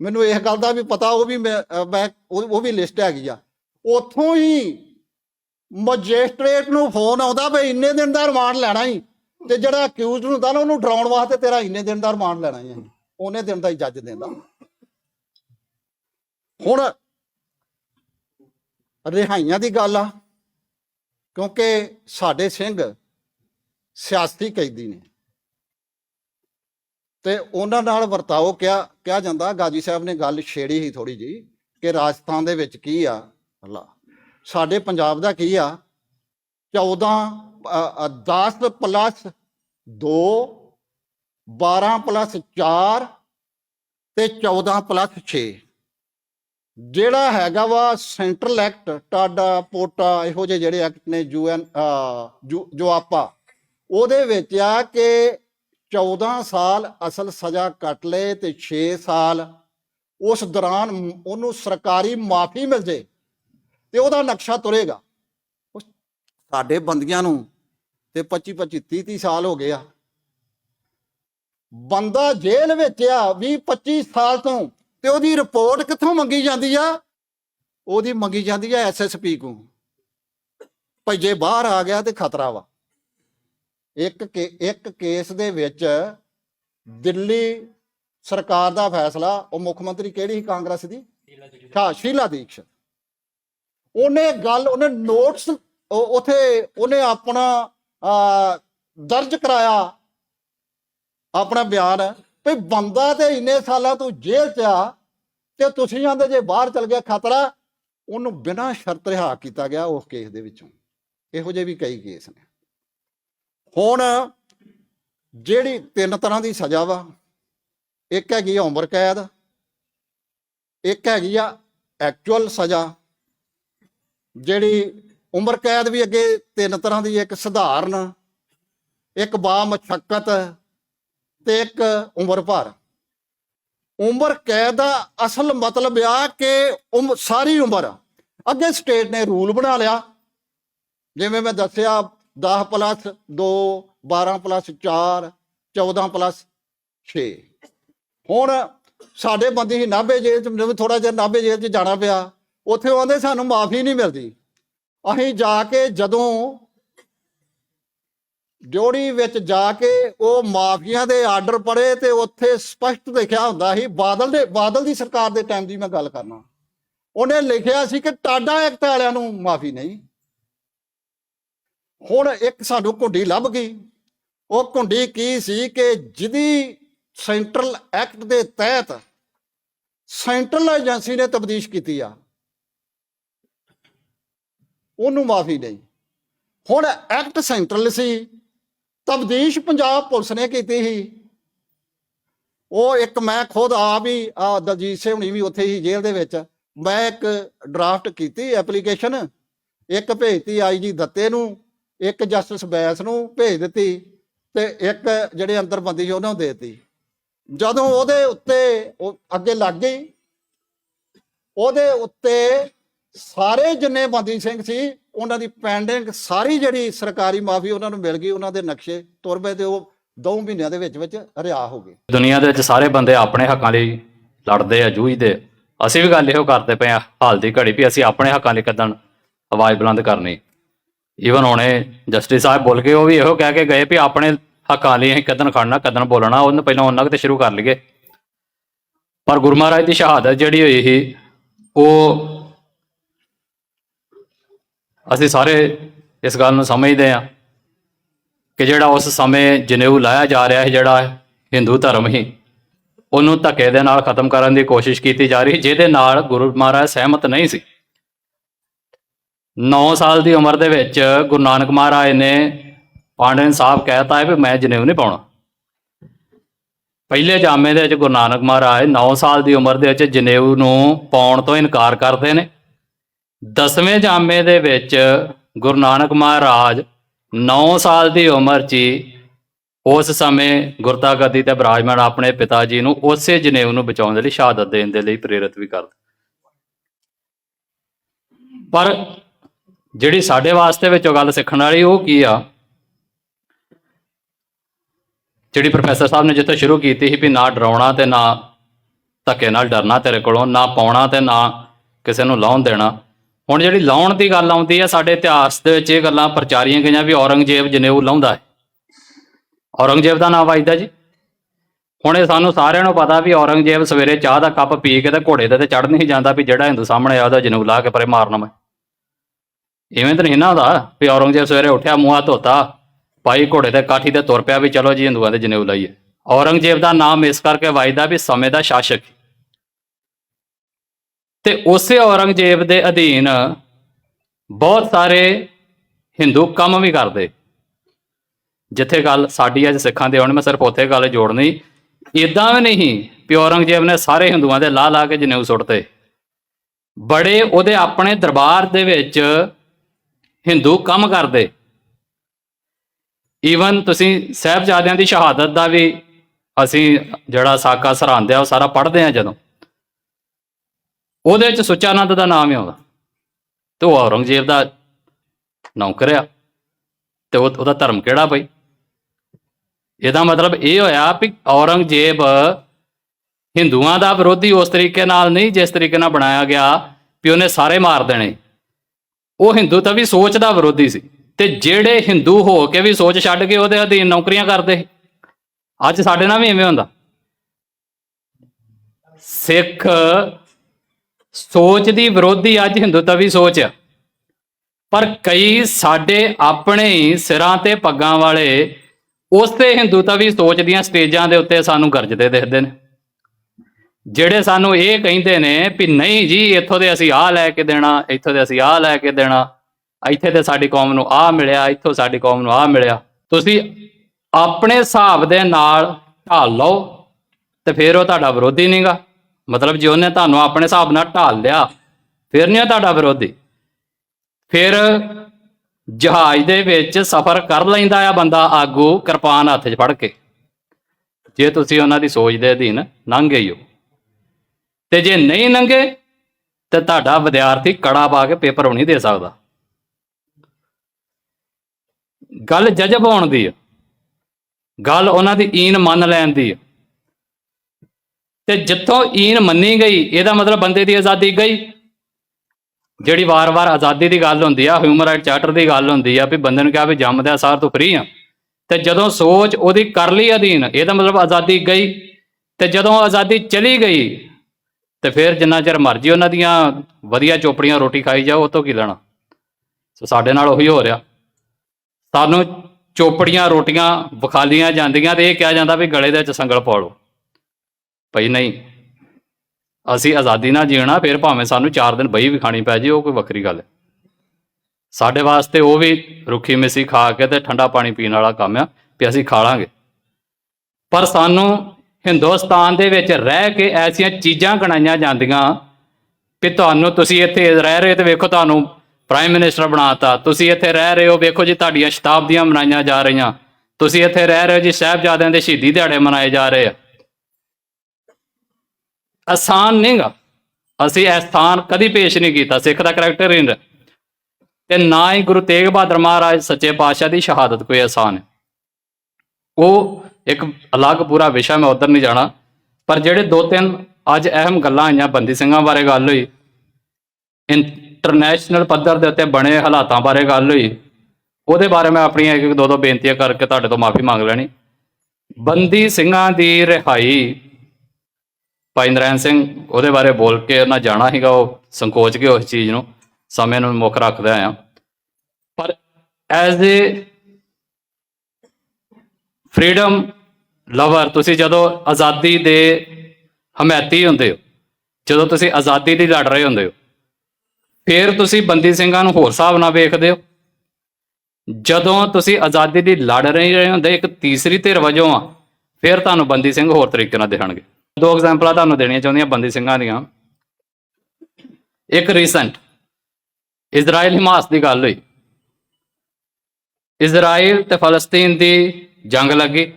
[SPEAKER 1] ਮੈਨੂੰ ਇਸ ਗੱਲ ਦਾ ਵੀ ਪਤਾ, ਉਹ ਵੀ ਮੈਂ ਮੈਂ, ਉਹ ਉਹ ਵੀ ਲਿਸਟ ਹੈਗੀ ਆ। ਉੱਥੋਂ ਹੀ ਮੈਜਿਸਟ੍ਰੇਟ ਨੂੰ ਫੋਨ ਆਉਂਦਾ ਵੀ ਇੰਨੇ ਦਿਨ ਦਾ ਰਿਮਾਂਡ ਲੈਣਾ ਹੀ ਤੇ ਜਿਹੜਾ ਅਕਿਊਜ਼ਡ ਹੁੰਦਾ ਨਾ, ਉਹਨੂੰ ਡਰਾਉਣ ਵਾਸਤੇ ਤੇਰਾ ਇੰਨੇ ਦਿਨ ਦਾ ਰਿਮਾਂਡ ਲੈਣਾ ਹੀ ਉਹਨੇ ਦਿਨ ਦਾ ਹੀ ਜੱਜ ਦਿੰਦਾ ਹੁਣ ਰਿਹਾਈਆਂ ਦੀ ਗੱਲ ਆ ਕਿਉਂਕਿ ਸਾਡੇ ਸਿੰਘ ਸਿਆਸਤੀ ਕੈਦੀ ਨੇ। ਤੇ ਉਹਨਾਂ ਨਾਲ ਵਰਤਾਓ ਕਿਹਾ ਕਿਹਾ ਜਾਂਦਾ ਗਾਜੀ ਸਾਹਿਬ ਨੇ ਗੱਲ ਛੇੜੀ ਸੀ ਥੋੜੀ ਜੀ ਕਿ ਰਾਜਸਥਾਨ ਦੇ ਵਿੱਚ ਕੀ ਆ ਅੱਲਾ ਸਾਡੇ ਪੰਜਾਬ ਦਾ ਕੀ ਆ 14 ਅ, 10 ਪਲੱਸ 2 12 ਪਲੱਸ 4 ਤੇ 14 ਪਲੱਸ 6 ਜਿਹੜਾ ਹੈਗਾ ਵਾ ਸੈਂਟਰਲ ਐਕਟ, ਟਾਡਾ, ਪੋਟਾ, ਇਹੋ ਜਿਹੇ ਜਿਹੜੇ ਐਕਟ ਨੇ ਯੂਐਨ ਜੋ ਆਪਾ, ਉਹਦੇ ਵਿੱਚ ਆ ਕਿ 14 ਸਾਲ ਅਸਲ ਸਜ਼ਾ ਕੱਟ ਲਏ ਤੇ 6 ਸਾਲ ਉਸ ਦੌਰਾਨ ਉਹਨੂੰ ਸਰਕਾਰੀ ਮਾਫੀ ਮਿਲ ਜੇ ਤੇ ਉਹਦਾ ਨਕਸ਼ਾ ਤੁਰੇਗਾ। ਸਾਡੇ ਬੰਦੀਆਂ ਨੂੰ ਤੇ 25 25 30 30 ਸਾਲ ਹੋ ਗਏ ਆ। ਬੰਦਾ ਜੇਲ੍ਹ ਵਿੱਚ ਆ 20 25 ਸਾਲ ਤੋਂ ਤੇ ਉਹਦੀ ਰਿਪੋਰਟ ਕਿੱਥੋਂ ਮੰਗੀ ਜਾਂਦੀ ਆ? ਉਹਦੀ ਮੰਗੀ ਜਾਂਦੀ ਆ ਐਸਐਸਪੀ ਕੋ ਭਾਈ ਜੇ ਬਾਹਰ ਆ ਗਿਆ ਤੇ ਖਤਰਾ ਵਾ। ਇੱਕ ਕੇ ਇੱਕ ਕੇਸ ਦੇ ਵਿੱਚ ਦਿੱਲੀ ਸਰਕਾਰ ਦਾ ਫੈਸਲਾ ਉਹ ਮੁੱਖ ਮੰਤਰੀ ਕਿਹੜੀ ਸੀ ਕਾਂਗਰਸ ਦੀ? ਹਾਂ ਸ਼ੀਲਾ ਦੀਕਸ਼ਤ। ਉਹਨੇ ਗੱਲ ਉਹਨੇ ਨੋਟਸ ਉਥੇ ਉਹਨੇ ਆਪਣਾ ਦਰਜ ਕਰਾਇਆ। ਆਪਣਾ ਬਿਆਨ। ਵੀ ਬੰਦਾ ਤੇ ਇੰਨੇ ਸਾਲਾਂ ਤੋਂ ਜੇਲ੍ਹ 'ਚ ਆ ਤੇ ਤੁਸੀਂ ਜਾਂਦੇ ਜੇ ਬਾਹਰ ਚਲ ਗਿਆ ਖਤਰਾ, ਉਹਨੂੰ ਬਿਨਾਂ ਸ਼ਰਤ ਰਿਹਾ ਕੀਤਾ ਗਿਆ ਉਸ ਕੇਸ ਦੇ ਵਿੱਚੋਂ। ਇਹੋ ਜਿਹੇ ਵੀ ਕਈ ਕੇਸ ਨੇ। ਹੁਣ ਜਿਹੜੀ ਤਿੰਨ ਤਰ੍ਹਾਂ ਦੀ ਸਜ਼ਾ ਵਾ, ਇੱਕ ਹੈਗੀ ਆ ਉਮਰ ਕੈਦ, ਇੱਕ ਹੈਗੀ ਆ ਐਕਚੁਅਲ ਸਜ਼ਾ। ਜਿਹੜੀ ਉਮਰ ਕੈਦ ਵੀ ਅੱਗੇ ਤਿੰਨ ਤਰ੍ਹਾਂ ਦੀ, ਇੱਕ ਸਧਾਰਨ, ਇੱਕ ਬਾ ਮਸ਼ੱਕਤ ਤੇ ਇੱਕ ਉਮਰ ਭਰ। ਉਮਰ ਕੈਦ ਦਾ ਅਸਲ ਮਤਲਬ ਆ ਕਿ ਉਮ, ਸਾਰੀ ਉਮਰ ਅੱਗੇ ਸਟੇਟ ਨੇ ਰੂਲ ਬਣਾ ਲਿਆ। ਜਿਵੇਂ ਮੈਂ ਦੱਸਿਆ 10 ਪਲੱਸ 2 12 ਪਲੱਸ 4 14 ਪਲੱਸ 6 ਹੁਣ ਸਾਡੇ ਬੰਦੇ ਹੀ ਨਾਭੇ ਜੇਲ੍ਹ ਚ ਮੈਨੂੰ ਥੋੜਾ ਜਿਹਾ ਨਾਭੇ ਜੇਲ੍ਹ ਚ ਜਾਣਾ ਪਿਆ, ਉੱਥੇ ਆਉਂਦੇ ਸਾਨੂੰ ਮਾਫੀ ਨਹੀਂ ਮਿਲਦੀ। ਅਸੀਂ ਜਾ ਕੇ ਜਦੋਂ ਡਿਊਟੀ ਵਿੱਚ ਜਾ ਕੇ ਉਹ ਮਾਫੀਆਂ ਦੇ ਆਰਡਰ ਪੜੇ ਤੇ ਉੱਥੇ ਸਪਸ਼ਟ ਲਿਖਿਆ ਹੁੰਦਾ ਸੀ, ਬਾਦਲ ਦੇ, ਬਾਦਲ ਦੀ ਸਰਕਾਰ ਦੇ ਟਾਈਮ ਦੀ ਮੈਂ ਗੱਲ ਕਰਨਾ। ਉਹਨੇ ਲਿਖਿਆ ਸੀ ਕਿ ਟਾਡਾ ਐਕਟ ਵਾਲਿਆਂ ਨੂੰ ਮਾਫੀ ਨਹੀਂ। ਹੁਣ ਇੱਕ ਸਾਨੂੰ ਘੁੰਡੀ ਲੱਭ ਗਈ। ਉਹ ਘੁੰਡੀ ਕੀ ਸੀ ਕਿ ਜਿਹਦੀ ਸੈਂਟਰਲ ਐਕਟ ਦੇ ਤਹਿਤ ਸੈਂਟਰਲ ਏਜੰਸੀ ਨੇ ਤਬਦੀਸ਼ ਕੀਤੀ ਆ। ਉਹਨੂੰ ਮਾਫੀ ਨਹੀਂ। ਹੁਣ ਐਕਟ ਸੈਂਟਰਲ ਸੀ। ਤਬਦੀਸ਼ ਪੰਜਾਬ ਪੁਲਿਸ ਨੇ ਕੀਤੀ ਸੀ। ਉਹ ਇੱਕ ਮੈਂ ਖੁਦ ਆਪ ਹੀ, ਆ ਦਲਜੀਤ ਸਿੰਘ ਹੁਣੀ ਵੀ ਉੱਥੇ ਹੀ ਜੇਲ੍ਹ ਦੇ ਵਿੱਚ। ਮੈਂ ਇੱਕ ਡਰਾਫਟ ਕੀਤੀ ਐਪਲੀਕੇਸ਼ਨ, ਇੱਕ ਭੇਜਤੀ ਆਈਜੀ ਦੱਤੇ ਨੂੰ, ਇੱਕ ਜਸਟਿਸ ਬੈਸ ਨੂੰ ਭੇਜ ਦਿੱਤੀ ਤੇ ਇੱਕ ਜਿਹੜੇ ਅੰਦਰ ਬੰਦੀ ਸੀ ਉਹਨਾਂ ਨੂੰ ਦੇ ਦਿੱਤੀ। ਜਦੋਂ ਉਹਦੇ ਉੱਤੇ ਉਹ ਅੱਗੇ ਲੱਗ ਗਈ, ਉਹਦੇ ਉੱਤੇ ਸਾਰੇ ਜਿੰਨੇ ਬੰਦੀ ਸਿੰਘ ਸੀ ਉਹਨਾਂ ਦੀ ਪੈਂਡਿੰਗ ਸਾਰੀ ਜਿਹੜੀ ਸਰਕਾਰੀ ਮਾਫੀ ਉਹਨਾਂ ਨੂੰ ਮਿਲ ਗਈ, ਉਹਨਾਂ ਦੇ ਨਕਸ਼ੇ ਤੁਰ ਤੇ ਉਹ ਦੋ ਮਹੀਨਿਆਂ ਦੇ ਵਿੱਚ ਵਿੱਚ ਰਿਹਾ ਹੋ ਗਏ।
[SPEAKER 2] ਦੁਨੀਆ ਦੇ ਵਿੱਚ ਸਾਰੇ ਬੰਦੇ ਆਪਣੇ ਹੱਕਾਂ ਲਈ ਲੜਦੇ ਆ, ਜੂਝਦੇ ਅਸੀਂ ਵੀ ਗੱਲ ਇਹੋ ਕਰਦੇ ਪਏ ਆ, ਹਾਲ ਦੀ ਘੜੀ ਵੀ ਅਸੀਂ ਆਪਣੇ ਹੱਕਾਂ ਲਈ ਕਦਨ ਆਵਾਜ਼ ਬੁਲੰਦ ਕਰਨੀ। ਈਵਨ ਹੁਣੇ ਜਸਟਿਸ ਸਾਹਿਬ ਬੋਲ ਕੇ ਉਹ ਵੀ ਇਹੋ ਕਹਿ ਕੇ ਗਏ ਵੀ ਆਪਣੇ ਹੱਕਾਂ ਲਈ ਅਸੀਂ ਕਦਨ ਖੜਨਾ ਕਦਨ ਬੋਲਣਾ, ਉਹਨੂੰ ਪਹਿਲਾਂ ਉਹਨਾਂ ਤੇ ਸ਼ੁਰੂ ਕਰ ਲਈਏ। ਪਰ ਗੁਰੂ ਮਹਾਰਾਜ ਦੀ ਸ਼ਹਾਦਤ ਜਿਹੜੀ ਹੋਈ ਸੀ, ਉਹ ਅਸੀਂ ਸਾਰੇ ਇਸ ਗੱਲ ਨੂੰ ਸਮਝਦੇ ਹਾਂ ਕਿ ਜਿਹੜਾ ਉਸ ਸਮੇਂ ਜਨੇਊ ਲਾਇਆ ਜਾ ਰਿਹਾ ਹੈ ਜਿਹੜਾ ਹਿੰਦੂ ਧਰਮ ਹੀ ਉਹਨੂੰ ਧੱਕੇ ਦੇ ਨਾਲ ਖਤਮ ਕਰਨ ਦੀ ਕੋਸ਼ਿਸ਼ ਕੀਤੀ ਜਾ ਰਹੀ ਜਿਹਦੇ ਨਾਲ ਗੁਰੂ ਮਹਾਰਾਜ ਸਹਿਮਤ ਨਹੀਂ ਸੀ। 9 ਸਾਲ ਦੀ ਉਮਰ ਦੇ ਵਿੱਚ ਗੁਰੂ ਨਾਨਕ ਮਹਾਰਾਜ ਨੇ ਪਾਂਡਨ ਸਾਹਿਬ ਕਹਿਤਾ ਹੈ ਵੀ ਮੈਂ ਜਨੇਊ ਨਹੀਂ ਪਾਉਣਾ। ਪਹਿਲੇ ਜਾਮੇ ਦੇ ਵਿੱਚ ਗੁਰੂ ਨਾਨਕ ਮਹਾਰਾਜ 9 ਸਾਲ ਦੀ ਉਮਰ ਦੇ ਵਿੱਚ ਜਨੇਊ ਨੂੰ ਪਾਉਣ ਤੋਂ ਇਨਕਾਰ ਕਰਦੇ ਨੇ। ਦਸਵੇਂ ਜਾਮੇ ਦੇ ਵਿੱਚ ਗੁਰੂ ਨਾਨਕ ਮਹਾਰਾਜ 9 ਸਾਲ ਦੀ ਉਮਰ 'ਚ ਹੀ ਉਸ ਸਮੇਂ ਗੁਰਤਾ ਗੱਦੀ ਤੇ ਬਿਰਾਜਮਾਨ ਆਪਣੇ ਪਿਤਾ ਜੀ ਨੂੰ ਉਸੇ ਜਨੇਊ ਨੂੰ ਬਚਾਉਣ ਦੇ ਲਈ ਸ਼ਹਾਦਤ ਦੇਣ ਦੇ ਲਈ ਪ੍ਰੇਰਿਤ ਵੀ ਕਰਦੇ ਪਰ ਜਿਹੜੀ ਸਾਡੇ ਵਾਸਤੇ ਵਿੱਚੋਂ ਗੱਲ ਸਿੱਖਣ ਵਾਲੀ ਉਹ ਕੀ ਆ? ਜਿਹੜੀ ਪ੍ਰੋਫੈਸਰ ਸਾਹਿਬ ਨੇ ਜਿੱਥੇ ਸ਼ੁਰੂ ਕੀਤੀ ਸੀ ਵੀ ਨਾ ਡਰਾਉਣਾ ਤੇ ਨਾ ਧੱਕੇ ਨਾਲ ਡਰਨਾ ਤੇਰੇ ਕੋਲੋਂ, ਨਾ ਪਾਉਣਾ ਤੇ ਨਾ ਕਿਸੇ ਨੂੰ ਲਾਉਣ ਦੇਣਾ ਹੁਣ ਜਿਹੜੀ ਲਾਉਣ ਦੀ ਗੱਲ ਆਉਂਦੀ ਹੈ ਸਾਡੇ ਇਤਿਹਾਸ ਦੇ ਵਿੱਚ ਇਹ ਗੱਲਾਂ ਪ੍ਰਚਾਰੀਆਂ ਗਈਆਂ ਵੀ ਔਰੰਗਜ਼ੇਬ ਜਨੇਊ ਲਾਉਂਦਾ ਹੈ। ਔਰੰਗਜ਼ੇਬ ਦਾ ਨਾਮ ਵੱਜਦਾ ਜੀ। ਹੁਣ ਇਹ ਸਾਨੂੰ ਸਾਰਿਆਂ ਨੂੰ ਪਤਾ ਵੀ ਔਰੰਗਜ਼ੇਬ ਸਵੇਰੇ ਚਾਹ ਦਾ ਕੱਪ ਪੀ ਕੇ ਤੇ ਘੋੜੇ ਤੇ ਚੜ ਨਹੀਂ ਜਾਂਦਾ ਵੀ ਜਿਹੜਾ ਹਿੰਦੂ ਸਾਹਮਣੇ ਆ ਉਹਦਾ ਜਨੇਊ ਲਾ ਕੇ ਪਰੇ ਮਾਰਨਾ ਮੈਂ ਇਵੇਂ ਤਾਂ ਨਹੀਂ ਨਾ ਹੁੰਦਾ ਵੀ ਔਰੰਗਜ਼ੇਬ ਸਵੇਰੇ ਉੱਠਿਆ, ਮੂੰਹ ਹੱਥ ਧੋਤਾ ਪਾਈ ਘੋੜੇ ਤੇ ਕਾਠੀ ਤੇ ਤੁਰ ਪਿਆ ਵੀ ਚਲੋ ਜੀ ਹਿੰਦੂਆਂ ਦੇ ਜਨੇਊ ਲਾਈਏ। ਔਰੰਗਜ਼ੇਬ ਦਾ ਨਾਮ ਇਸ ਕਰਕੇ ਵੱਜਦਾ ਵੀ ਸਮੇਂ ਦਾ ਸ਼ਾਸਕ ਤੇ ਉਸੇ ਔਰੰਗਜ਼ੇਬ ਦੇ ਅਧੀਨ ਬਹੁਤ ਸਾਰੇ ਹਿੰਦੂ ਕੰਮ ਵੀ ਕਰਦੇ। ਜਿੱਥੇ ਗੱਲ ਸਾਡੀ ਅੱਜ ਸਿੱਖਾਂ ਦੇ ਆਉਣ, ਮੈਂ ਸਿਰਫ ਉੱਥੇ ਗੱਲ ਜੋੜਨੀ। ਇਦਾਂ ਵੀ ਨਹੀਂ ਕਿ ਔਰੰਗਜ਼ੇਬ ਨੇ ਸਾਰੇ ਹਿੰਦੂਆਂ ਦੇ ਲਾ ਲਾ ਕੇ ਜਨੇਊ ਸੁੱਟਤੇ। ਬੜੇ ਉਹਦੇ ਆਪਣੇ ਦਰਬਾਰ ਦੇ ਵਿੱਚ ਹਿੰਦੂ ਕੰਮ ਕਰਦੇ। ਈਵਨ ਤੁਸੀਂ ਸਾਹਿਬਜ਼ਾਦਿਆਂ ਦੀ ਸ਼ਹਾਦਤ ਦਾ ਵੀ ਅਸੀਂ ਜਿਹੜਾ ਸਾਕਾ ਸਰਹੰਦ ਆ, ਉਹ ਸਾਰਾ ਪੜ੍ਹਦੇ ਆ ਜਦੋਂ। ਉਹਦੇ ਵਿੱਚ ਸੁੱਚਾਨੰਦ ਦਾ ਨਾਮ ਹੀ ਆਉਂਦਾ। ਤੇ ਉਹ ਔਰੰਗਜ਼ੇਬ ਦਾ ਨੌਕਰ ਆ। ਤੇ ਉਹਦਾ ਧਰਮ ਕਿਹੜਾ ਬਈ? ਇਹਦਾ ਮਤਲਬ ਇਹ ਹੋਇਆ ਵੀ ਔਰੰਗਜ਼ੇਬ ਹਿੰਦੂਆਂ ਦਾ ਵਿਰੋਧੀ ਉਸ ਤਰੀਕੇ ਨਾਲ ਨਹੀਂ, ਜਿਸ ਤਰੀਕੇ ਨਾਲ ਬਣਾਇਆ ਗਿਆ ਵੀ ਉਹਨੇ ਸਾਰੇ ਮਾਰ ਦੇਣੇ। ਉਹ ਹਿੰਦੂ ਤਾਂ ਵੀ ਸੋਚ ਦਾ ਵਿਰੋਧੀ ਸੀ। ਤੇ ਜਿਹੜੇ ਹਿੰਦੂ ਹੋ ਕੇ ਵੀ ਸੋਚ ਛੱਡ ਕੇ ਉਹਦੇ ਅਧੀਨ ਨੌਕਰੀਆਂ ਕਰਦੇ ਸੀ। ਅੱਜ ਸਾਡੇ ਨਾਲ ਵੀ ਐਵੇਂ ਹੁੰਦਾ। ਸਿੱਖ ਸੋਚ ਦੀ ਵਿਰੋਧੀ ਅੱਜ ਹਿੰਦੂਤਵੀ ਸੋਚ ਆ। ਪਰ ਕਈ ਸਾਡੇ ਆਪਣੇ ਹੀ ਸਿਰਾਂ ਤੇ ਪੱਗਾਂ ਵਾਲੇ ਉਸੇ ਹਿੰਦੂਤਵੀ ਸੋਚ ਦੀਆਂ ਸਟੇਜਾਂ ਦੇ ਉੱਤੇ ਸਾਨੂੰ ਗਰਜਦੇ ਦਿਖਦੇ ਨੇ। ਜਿਹੜੇ ਸਾਨੂੰ ਇਹ ਕਹਿੰਦੇ ਨੇ ਵੀ ਨਹੀਂ ਜੀ, ਇੱਥੋਂ ਦੇ ਅਸੀਂ ਆਹ ਲੈ ਕੇ ਦੇਣਾ, ਇੱਥੋਂ ਦੇ ਅਸੀਂ ਆਹ ਲੈ ਕੇ ਦੇਣਾ, ਇੱਥੇ ਤੇ ਸਾਡੀ ਕੌਮ ਨੂੰ ਆਹ ਮਿਲਿਆ, ਇੱਥੋਂ ਸਾਡੀ ਕੌਮ ਨੂੰ ਆਹ ਮਿਲਿਆ। ਤੁਸੀਂ ਆਪਣੇ ਹਿਸਾਬ ਦੇ ਨਾਲ ਢਾਲ ਲਓ ਤੇ ਫਿਰ ਉਹ ਤੁਹਾਡਾ ਵਿਰੋਧੀ ਨਹੀਂਗਾ ਮਤਲਬ ਜੇ ਉਹਨੇ ਤੁਹਾਨੂੰ ਆਪਣੇ ਹਿਸਾਬ ਨਾਲ ਢਾਲ ਲਿਆ, ਫਿਰ ਨਹੀਂ ਉਹ ਤੁਹਾਡਾ ਵਿਰੋਧੀ। ਫਿਰ ਜਹਾਜ਼ ਦੇ ਵਿੱਚ ਸਫ਼ਰ ਕਰ ਲੈਂਦਾ ਆ ਬੰਦਾ ਆਗੂ ਕਿਰਪਾਨ ਹੱਥ 'ਚ ਫੜ ਕੇ। ਜੇ ਤੁਸੀਂ ਉਹਨਾਂ ਦੀ ਸੋਚ ਦੇ ਅਧੀਨ ਲੰਘ ਗਏ ਹੋ। ਤੇ ਜੇ ਨਹੀਂ ਲੰਘੇ, ਤੇ ਤੁਹਾਡਾ ਵਿਦਿਆਰਥੀ ਕੜਾ ਪਾ ਕੇ ਪੇਪਰ ਵੀ ਨਹੀਂ ਦੇ ਸਕਦਾ। ਗੱਲ ਜਜ਼ਬ ਹੋਣ ਦੀ ਹੈ ਗੱਲ ਉਹਨਾਂ ਦੀ ਈਨ ਮੰਨ ਲੈਣ ਦੀ ਹੈ ਤੇ ਜਿੱਥੋਂ ਈਨ ਮੰਨੀ ਗਈ, ਇਹਦਾ ਮਤਲਬ ਬੰਦੇ ਦੀ ਆਜ਼ਾਦੀ ਗਈ। ਜਿਹੜੀ ਵਾਰ-ਵਾਰ ਆਜ਼ਾਦੀ ਦੀ ਗੱਲ ਹੁੰਦੀ ਆ ਹਿਊਮਨ ਰਾਈਟ ਚਾਰਟਰ ਦੀ ਗੱਲ ਹੁੰਦੀ ਆ, ਵੀ ਬੰਦੇ ਨੂੰ ਕਿਹਾ ਵੀ ਜੰਮਦਿਆਂ ਸਾਰ ਤੋਂ ਫਰੀ ਆ। ਤੇ ਜਦੋਂ ਸੋਚ ਉਹਦੀ ਕਰ ਲਈ ਅਧੀਨ, ਇਹਦਾ ਮਤਲਬ ਆਜ਼ਾਦੀ ਗਈ। ਤੇ ਜਦੋਂ ਆਜ਼ਾਦੀ ਚਲੀ ਗਈ, ਤੇ ਫਿਰ ਜਿੰਨਾ ਚਿਰ ਮਰਜ਼ੀ ਉਹਨਾਂ ਦੀਆਂ ਵਧੀਆ ਚੋਪੜੀਆਂ ਰੋਟੀ ਖਾਈ ਜਾਓ, ਉਹ ਤੋਂ ਕੀ ਲੈਣਾ? ਸੋ ਸਾਡੇ ਨਾਲ ਉਹੀ ਹੋ ਰਿਹਾ। ਸਾਨੂੰ ਚੋਪੜੀਆਂ ਰੋਟੀਆਂ ਵਿਖਾਲੀਆਂ ਜਾਂਦੀਆਂ ਤੇ ਇਹ ਕਿਹਾ ਜਾਂਦਾ ਵੀ ਗਲੇ ਦੇ ਵਿੱਚ ਸੰਗਲ ਪਾ ਲਓ। ਭਈ ਨਹੀਂ, ਅਸੀਂ ਆਜ਼ਾਦੀ ਨਾਲ ਜੀਣਾ, ਫਿਰ ਭਾਵੇਂ ਸਾਨੂੰ 4 ਦਿਨ ਬਈ ਵੀ ਖਾਣੀ ਪੈ ਜੇ, ਉਹ ਕੋਈ ਵੱਖਰੀ ਗੱਲ ਹੈ। ਸਾਡੇ ਵਾਸਤੇ ਉਹ ਵੀ ਰੁੱਖੀ ਮਿੱਸੀ ਖਾ ਕੇ ਤੇ ਠੰਡਾ ਪਾਣੀ ਪੀਣ ਵਾਲਾ ਕੰਮ ਆ, ਵੀ ਅਸੀਂ ਖਾ ਲਾਂਗੇ। ਪਰ ਸਾਨੂੰ ਹਿੰਦੁਸਤਾਨ ਦੇ ਵਿੱਚ ਰਹਿ ਕੇ ਐਸੀਆਂ ਚੀਜ਼ਾਂ ਗਣਾਈਆਂ ਜਾਂਦੀਆਂ ਕਿ ਤੁਹਾਨੂੰ ਤੁਸੀਂ ਇੱਥੇ ਰਹਿ ਰਹੇ ਤੇ ਵੇਖੋ ਤੁਹਾਨੂੰ ਪ੍ਰਾਈਮ ਮਿਨਿਸਟਰ ਬਣਾਤਾ, ਤੁਸੀਂ ਇੱਥੇ ਰਹਿ ਰਹੇ ਹੋ, ਵੇਖੋ ਜੀ ਤੁਹਾਡੀਆਂ ਸ਼ਤਾਬਦੀਆਂ ਮਨਾਈਆਂ ਜਾ ਰਹੀਆਂ, ਤੁਸੀਂ ਇੱਥੇ ਰਹਿ ਰਹੇ ਹੋ ਜੀ, ਸਾਹਿਬਜ਼ਾਦਿਆਂ ਦੇ ਸ਼ਹੀਦੀ ਦਿਹਾੜੇ ਮਨਾਏ ਜਾ ਰਹੇ ਆ। ਆਸਾਨ ਨਹੀਂਗਾ। ਅਸੀਂ ਇਹ ਸਥਾਨ ਕਦੀ ਪੇਸ਼ ਨਹੀਂ ਕੀਤਾ, ਸਿੱਖ ਦਾ ਕਰੈਕਟਰ ਹੀ ਨਹੀਂ ਤੇ ਨਾ ਹੀ ਗੁਰੂ ਤੇਗ ਬਹਾਦਰ ਮਹਾਰਾਜ ਸੱਚੇ ਪਾਤਸ਼ਾਹ ਦੀ ਸ਼ਹਾਦਤ ਕੋਈ ਆਸਾਨ ਹੈ। ਉਹ ਇੱਕ ਅਲੱਗ ਪੂਰਾ ਵਿਸ਼ਾ, ਮੈਂ ਉਧਰ ਨਹੀਂ ਜਾਣਾ। ਪਰ ਜਿਹੜੇ ਦੋ ਤਿੰਨ ਅੱਜ ਅਹਿਮ ਗੱਲਾਂ ਆਈਆਂ, ਬੰਦੀ ਸਿੰਘਾਂ ਬਾਰੇ ਗੱਲ ਹੋਈ ਇੰਟਰਨੈਸ਼ਨਲ ਪੱਧਰ ਦੇ ਉੱਤੇ ਬਣੇ ਹਾਲਾਤਾਂ ਬਾਰੇ ਗੱਲ ਹੋਈ, ਉਹਦੇ ਬਾਰੇ ਮੈਂ ਆਪਣੀਆਂ ਇੱਕ ਇੱਕ ਦੋ ਦੋ ਬੇਨਤੀਆਂ ਕਰਕੇ ਤੁਹਾਡੇ ਤੋਂ ਮਾਫੀ ਮੰਗ ਲੈਣੀ। ਬੰਦੀ ਸਿੰਘਾਂ ਦੀ ਰਿਹਾਈ ਭਾਈ ਨਰੈਣ ਸਿੰਘ, ਉਹਦੇ ਬਾਰੇ ਬੋਲ ਕੇ ਉਹਨਾਂ ਜਾਣਾ ਸੀਗਾ, ਉਹ ਸੰਕੋਚ ਕੇ ਉਸ ਚੀਜ਼ ਨੂੰ, ਸਮੇਂ ਨੂੰ ਮੁੱਖ ਰੱਖਦਾ ਆ। ਪਰ ਐਜ਼ ਏ ਫਰੀडम ਲਵਰ ਤੁਸੀਂ ਜਦੋਂ ਆਜ਼ਾਦੀ ਦੇ ਹਮਾਇਤੀ ਹੁੰਦੇ ਹੋ, ਜਦੋਂ ਤੁਸੀਂ ਆਜ਼ਾਦੀ ਦੀ ਲੜ ਰਹੇ ਹੁੰਦੇ ਹੋ, ਫਿਰ ਤੁਸੀਂ ਬੰਦੀ ਸਿੰਘਾਂ ਨੂੰ ਹੋਰ ਹਿਸਾਬ ਨਾਲ ਵੇਖਦੇ ਹੋ। ਜਦੋਂ ਤੁਸੀਂ ਆਜ਼ਾਦੀ ਦੀ ਲੜ ਰਹੇ ਹੁੰਦੇ, ਇੱਕ ਤੀਸਰੀ ਧਿਰ ਵਜੋਂ ਆ, ਫਿਰ ਤੁਹਾਨੂੰ ਬੰਦੀ ਸਿੰਘ ਹੋਰ ਤਰੀਕੇ ਨਾਲ ਦਿਖਣਗੇ ਦੋ ਐਗਜ਼ਾਮਪਲਾਂ ਤੁਹਾਨੂੰ ਦੇਣੀਆਂ ਚਾਹੁੰਦੀਆਂ ਬੰਦੀ ਸਿੰਘਾਂ ਦੀਆਂ। ਇੱਕ ਰੀਸੈਂਟ ਇਜ਼ਰਾਈਲ ਹਮਾਸ ਦੀ ਗੱਲ ਹੋਈ। ਇਜ਼ਰਾਈਲ ਤੇ ਫਲਸਤੀਨ ਦੀ ਜੰਗ ਲੱਗੀ।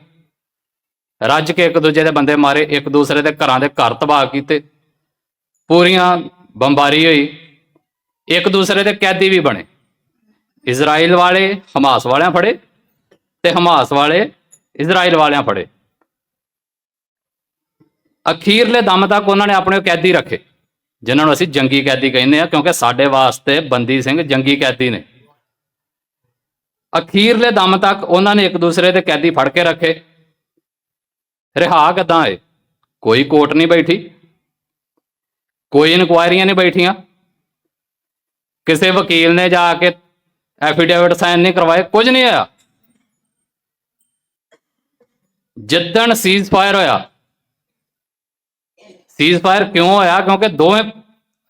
[SPEAKER 2] ਰੱਜ ਕੇ ਇੱਕ ਦੂਜੇ ਦੇ ਬੰਦੇ ਮਾਰੇ, ਇੱਕ ਦੂਸਰੇ ਦੇ ਘਰਾਂ ਦੇ ਘਰ ਤਬਾਹ ਕੀਤੇ। ਪੂਰੀਆਂ ਬੰਬਾਰੀ ਹੋਈ। ਇੱਕ ਦੂਸਰੇ ਦੇ ਕੈਦੀ ਵੀ ਬਣੇ। ਇਜ਼ਰਾਈਲ ਵਾਲੇ ਹਮਾਸ ਵਾਲਿਆਂ ਫੜੇ ਤੇ ਹਮਾਸ ਵਾਲੇ ਇਜ਼ਰਾਈਲ ਵਾਲਿਆਂ ਫੜੇ। ਅਖੀਰਲੇ ਦਮ ਤੱਕ ਉਹਨਾਂ ਨੇ ਆਪਣੇ ਕੈਦੀ ਰੱਖੇ, ਜਿਨ੍ਹਾਂ ਨੂੰ ਅਸੀਂ ਜੰਗੀ ਕੈਦੀ ਕਹਿੰਦੇ ਆ ਕਿਉਂਕਿ ਸਾਡੇ ਵਾਸਤੇ ਬੰਦੀ ਸਿੰਘ ਜੰਗੀ ਕੈਦੀ ਨੇ। ਅਖੀਰਲੇ ਦਮ ਤੱਕ ਉਹਨਾਂ ਨੇ ਇੱਕ ਦੂਸਰੇ ਦੇ ਕੈਦੀ ਫੜ ਕੇ ਰੱਖੇ। ਰਿਹਾ ਕਿੱਦਾਂ ਏ? ਕੋਈ ਕੋਰਟ ਨਹੀਂ ਬੈਠੀ, ਕੋਈ ਇਨਕੁਆਇਰੀਆਂ ਨਹੀਂ ਬੈਠੀਆਂ। ਕਿਸੇ ਵਕੀਲ ਨੇ ਜਾ ਕੇ ਐਫੀਡੇਵਿਟ ਸਾਈਨ ਨਹੀਂ ਕਰਵਾਏ, ਕੁਝ ਨਹੀਂ ਹੋਇਆ। ਜਿੱਦਣ ਸੀਜ਼ ਫਾਇਰ ਹੋਇਆ ਸੀਜ਼ ਫਾਇਰ ਕਿਉਂ ਹੋਇਆ? ਕਿਉਂਕਿ ਦੋਵੇਂ